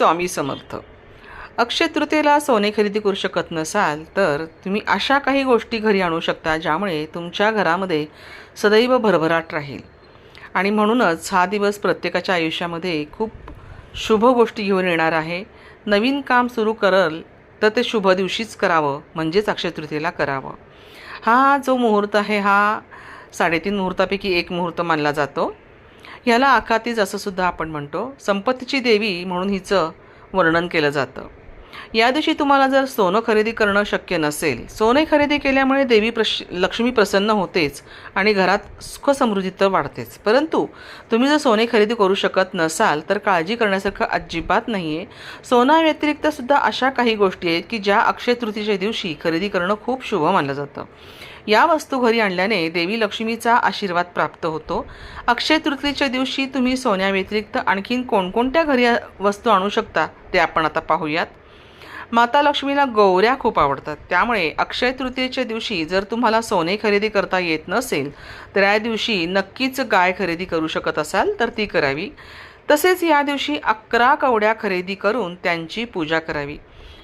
स्वामी समर्थ. अक्षय तृतीयेला सोने खरेदी करू शकत नसाल तर तुम्ही अशा काही गोष्टी घरी आणू शकता ज्यामुळे तुमच्या घरामध्ये सदैव भरभराट राहील. आणि म्हणूनच हा दिवस प्रत्येकाच्या आयुष्यामध्ये खूप शुभ गोष्टी घेऊन येणार आहे. नवीन काम सुरू करल तर ते शुभ दिवशीच करावं म्हणजेच अक्षय तृतीयेला करावं. हा जो मुहूर्त आहे हा साडेतीन मुहूर्तापैकी एक मुहूर्त मानला जातो. ह्याला आखातीज असं सुद्धा आपण म्हणतो संपत्तीची देवी म्हणून हिचं वर्णन केलं जातं. या दिवशी तुम्हाला जर सोनं खरेदी करणं शक्य नसेल सोने खरेदी केल्यामुळे देवी प्रश लक्ष्मी प्रसन्न होतेच आणि घरात सुख समृद्धी तर वाढतेच. परंतु तुम्ही जर सोने खरेदी करू शकत नसाल तर काळजी करण्यासारखं अजिबात नाही आहे सोनाव्यतिरिक्त सुद्धा अशा काही गोष्टी आहेत की ज्या अक्षय तृतीच्या दिवशी खरेदी करणं खूप शुभ मानलं जातं. या वस्तू घरी आणल्याने देवी लक्ष्मीचा आशीर्वाद प्राप्त होतो. अक्षय तृतीयेच्या दिवशी तुम्ही सोन्याव्यतिरिक्त आणखीन कोणकोणत्या घरी वस्तू आणू शकता ते आपण आता पाहूयात. माता लक्ष्मीला गौऱ्या खूप आवडतात. त्यामुळे अक्षय तृतीयेच्या दिवशी जर तुम्हाला सोने खरेदी करता येत नसेल तर या दिवशी नक्कीच गाय खरेदी करू शकत असाल तर ती करावी. तसेच या दिवशी अकरा कवड्या खरेदी करून त्यांची पूजा करावी.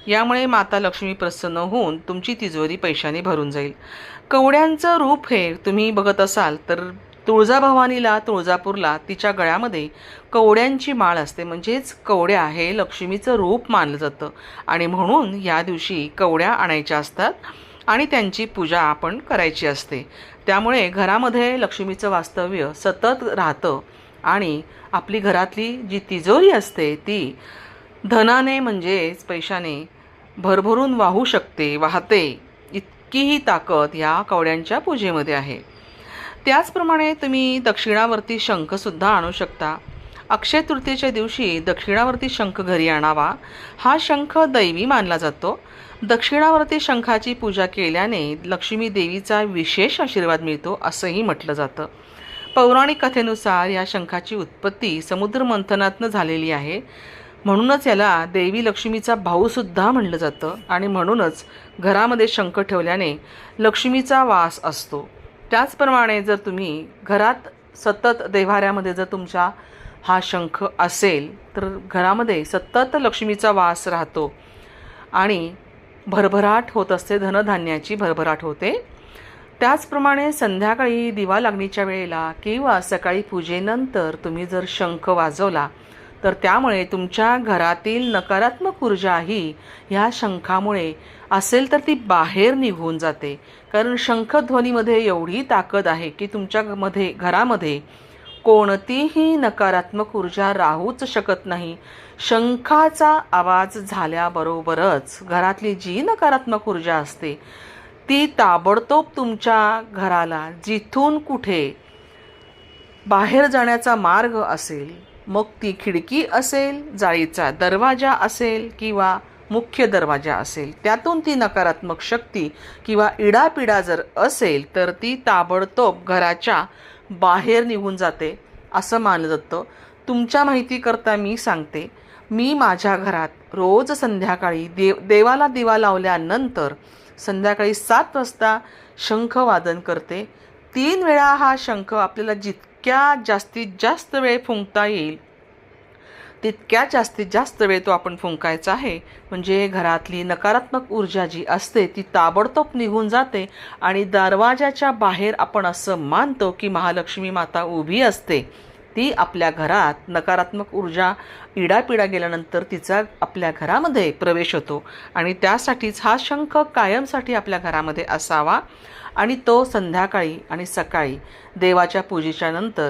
यामुळे माता लक्ष्मी प्रसन्न होऊन तुमची तिजोरी पैशाने भरून जाईल. कवड्यांचं रूप हे तुम्ही बघत असाल तर तुळजाभवानीला तुळजापूरला तिच्या गळ्यामध्ये कवड्यांची माळ असते. म्हणजेच कवड्या हे लक्ष्मीचं रूप मानलं जातं. आणि म्हणून या दिवशी कवड्या आणायच्या असतात आणि त्यांची पूजा आपण करायची असते. त्यामुळे घरामध्ये लक्ष्मीचं वास्तव्य सतत राहतं आणि आपली घरातली जी तिजोरी असते ती धनाने म्हणजेच पैशाने भरभरून वाहू शकते वाहते. इतकीही ताकद ह्या कवड्यांच्या पूजेमध्ये आहे. त्याचप्रमाणे तुम्ही दक्षिणावरती शंखसुद्धा आणू शकता. अक्षय तृतीयेच्या दिवशी दक्षिणावरती शंख घरी आणावा. हा शंख दैवी मानला जातो. दक्षिणावर्ती शंखाची पूजा केल्याने लक्ष्मी देवीचा विशेष आशीर्वाद मिळतो असंही म्हटलं जातं. पौराणिक कथेनुसार या शंखाची उत्पत्ती समुद्र मंथनातनं झालेली आहे. म्हणूनच याला देवी लक्ष्मीचा भाऊसुद्धा म्हणलं जातं आणि म्हणूनच घरामध्ये शंख ठेवल्याने लक्ष्मीचा वास असतो. त्याचप्रमाणे जर तुम्ही घरात सतत देव्हाऱ्यामध्ये जर तुमच्या हा शंख असेल तर घरामध्ये सतत लक्ष्मीचा वास राहतो आणि भरभराट होत असते धनधान्याची भरभराट होते. त्याचप्रमाणे संध्याकाळी दिवा लागणीच्या वेळेला किंवा सकाळी पूजेनंतर तुम्ही जर शंख वाजवला तर त्यामुळे तुमच्या घरातील नकारात्मक ऊर्जा ही ह्या शंखामुळे असेल तर ती बाहेर निघून जाते. कारण शंखध्वनीमध्ये एवढी ताकद आहे की तुमच्यामध्ये घरामध्ये कोणतीही नकारात्मक ऊर्जा राहूच शकत नाही. शंखाचा आवाज झाल्याबरोबरच घरातली जी नकारात्मक ऊर्जा असते ती ताबडतोब तुमच्या घराला जिथून कुठे बाहेर जाण्याचा मार्ग असेल मग ती खिडकी असेल जाळीचा दरवाजा असेल किंवा मुख्य दरवाजा असेल त्यातून ती नकारात्मक शक्ती किंवा इडापिडा जर असेल तर ती ताबडतोब घराच्या बाहेर निघून जाते असं मानलं जातं. तुमच्या माहितीकरता मी सांगते मी माझ्या घरात रोज संध्याकाळी देव देवाला दिवा लावल्यानंतर संध्याकाळी सात वाजता शंखवादन करते. तीन वेळा हा शंख आपल्याला जितक्या जास्तीत जास्त वेळ फुंकता येईल तितक्या जास्तीत जास्त वेळ तो आपण फुंकायचा आहे. म्हणजे घरातली नकारात्मक ऊर्जा जी असते ती ताबडतोब निघून जाते आणि दरवाजाच्या बाहेर आपण असं मानतो की महालक्ष्मी माता उभी असते. ती आपल्या घरात नकारात्मक ऊर्जा इडापिडा गेल्यानंतर तिचा आपल्या घरामध्ये प्रवेश होतो. आणि त्यासाठीच हा शंख कायमसाठी आपल्या घरामध्ये असावा. आणि तो संध्याकाळी आणि सकाळी देवाच्या पूजेच्या नंतर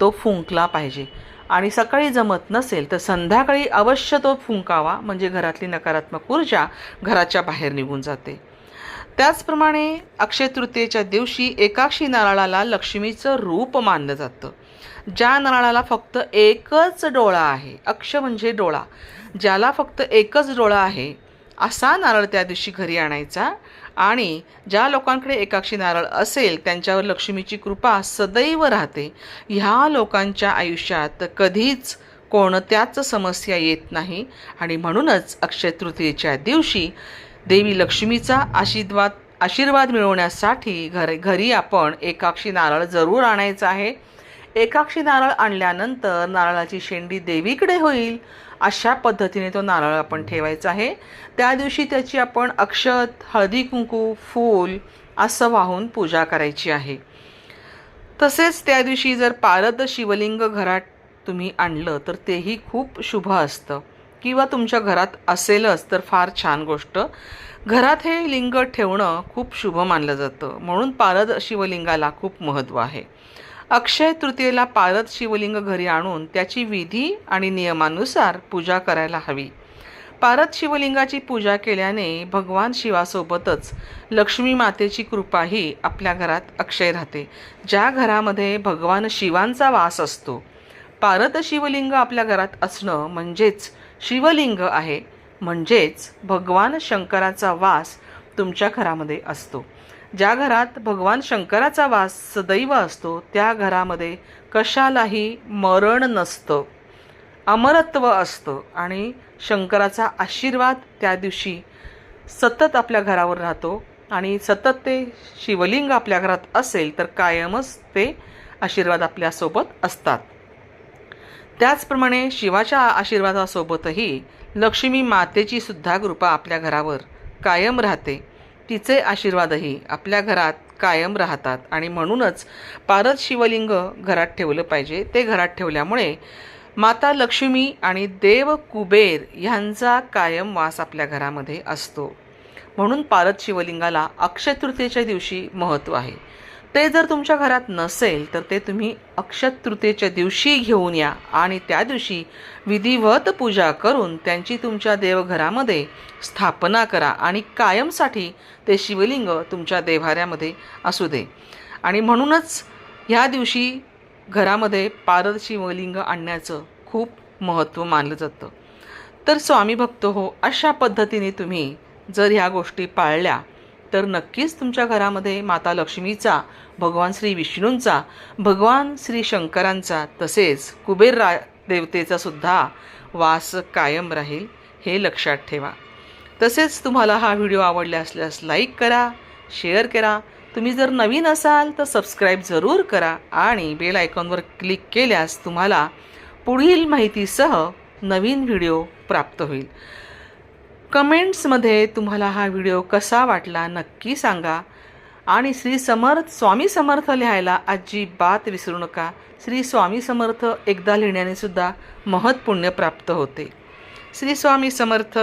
तो फुंकला पाहिजे. आणि सकाळी जमत नसेल तर संध्याकाळी अवश्य तो फुंकावा. म्हणजे घरातली नकारात्मक ऊर्जा घराच्या बाहेर निघून जाते. त्याचप्रमाणे अक्षय तृतीयेच्या दिवशी एकाक्षी नारळाला लक्ष्मीचं रूप मानलं जातं. ज्या नारळाला फक्त एकच डोळा आहे अक्ष म्हणजे डोळा. ज्याला फक्त एकच डोळा आहे असा नारळ त्या दिवशी घरी आणायचा आणि ज्या लोकांकडे एकाक्षी नारळ असेल त्यांच्यावर लक्ष्मीची कृपा सदैव राहते. ह्या लोकांच्या आयुष्यात कधीच कोणत्याच समस्या येत नाही आणि म्हणूनच अक्षय तृतीयेच्या दिवशी देवी लक्ष्मीचा आशीर्वाद आशीर्वाद मिळवण्यासाठी घर घरी आपण एकाक्षी नारळ जरूर आणायचं आहे. एकाक्षी नारळ आणल्यानंतर नारळाची शेंडी देवीकडे होईल अशा पद्धतीने तो नारळ आपण ठेवायचा आहे. त्या दिवशी त्याची आपण अक्षत हळदी कुंकू फूल असं वाहून पूजा करायची आहे. तसेच त्या दिवशी जर पारद शिवलिंग घरात तुम्ही आणलं तर तेही खूप शुभ असतं. किंवा तुमच्या घरात असेलच तर फार छान गोष्ट. घरात हे लिंग ठेवणं खूप शुभ मानलं जातं. म्हणून पारद शिवलिंगाला खूप महत्त्व आहे. अक्षय तृतीयेला पारद शिवलिंग घरी आणून त्याची विधी आणि नियमानुसार पूजा करायला हवी. पारद शिवलिंगाची पूजा केल्याने भगवान शिवासोबतच लक्ष्मी मातेची कृपाही आपल्या घरात अक्षय राहते. ज्या घरामध्ये भगवान शिवांचा वास असतो पारद शिवलिंग आपल्या घरात असणं म्हणजेच शिवलिंग आहे. म्हणजेच भगवान शंकराचा वास तुमच्या घरामध्ये असतो. ज्या घरात भगवान शंकराचा वास सदैव असतो त्या घरामध्ये कशालाही मरण नसतं. अमरत्व असतं आणि शंकराचा आशीर्वाद त्या दिवशी सतत आपल्या घरावर राहतो. आणि सतत ते शिवलिंग आपल्या घरात असेल तर कायमच ते आशीर्वाद आपल्यासोबत असतात. त्याचप्रमाणे शिवाच्या आशीर्वादासोबतही लक्ष्मी मातेची सुद्धा कृपा आपल्या घरावर कायम राहते. तिचे आशीर्वादही आपल्या घरात कायम राहतात. आणि म्हणूनच पारद शिवलिंग घरात ठेवलं पाहिजे. ते घरात ठेवल्यामुळे माता लक्ष्मी आणि देव कुबेर ह्यांचा कायम वास आपल्या घरामध्ये असतो. म्हणून पारद शिवलिंगाला अक्षय तृतीयेच्या दिवशी महत्त्व आहे. ते जर तुमच्या घरात नसेल तर ते तुम्ही अक्षय तृतीयेच्या दिवशी घेऊन या आणि त्या दिवशी विधिवत पूजा करून त्यांची तुमच्या देवघरामध्ये स्थापना करा आणि कायमसाठी ते शिवलिंग तुमच्या देव्हाऱ्यामध्ये असू दे. आणि म्हणूनच ह्या दिवशी घरामध्ये पारद शिवलिंग आणण्याचं खूप महत्त्व मानलं जातं. तर स्वामी भक्त हो अशा पद्धतीने तुम्ही जर ह्या गोष्टी पाळल्या तर नक्कीच तुमच्या घरामध्ये माता लक्ष्मीचा भगवान श्री विष्णूंचा भगवान श्री शंकरांचा तसेच कुबेर रा देवतेचा सुद्धा वास कायम राहील हे लक्षात ठेवा. तसेच तुम्हाला हा व्हिडिओ आवडला असल्यास लाईक करा शेअर करा. तुम्ही जर नवीन असाल तर सबस्क्राईब जरूर करा आणि बेल आयकॉनवर क्लिक केल्यास तुम्हाला पुढील माहितीसह नवीन व्हिडिओ प्राप्त होईल. कमेंट्समध्ये तुम्हाला हा व्हिडिओ कसा वाटला नक्की सांगा. आणि श्री समर्थ स्वामी समर्थ लिहायला अजिबात विसरू नका. श्री स्वामी समर्थ एकदा लिहिण्याने सुद्धा महत्पुण्य प्राप्त होते. श्री स्वामी समर्थ.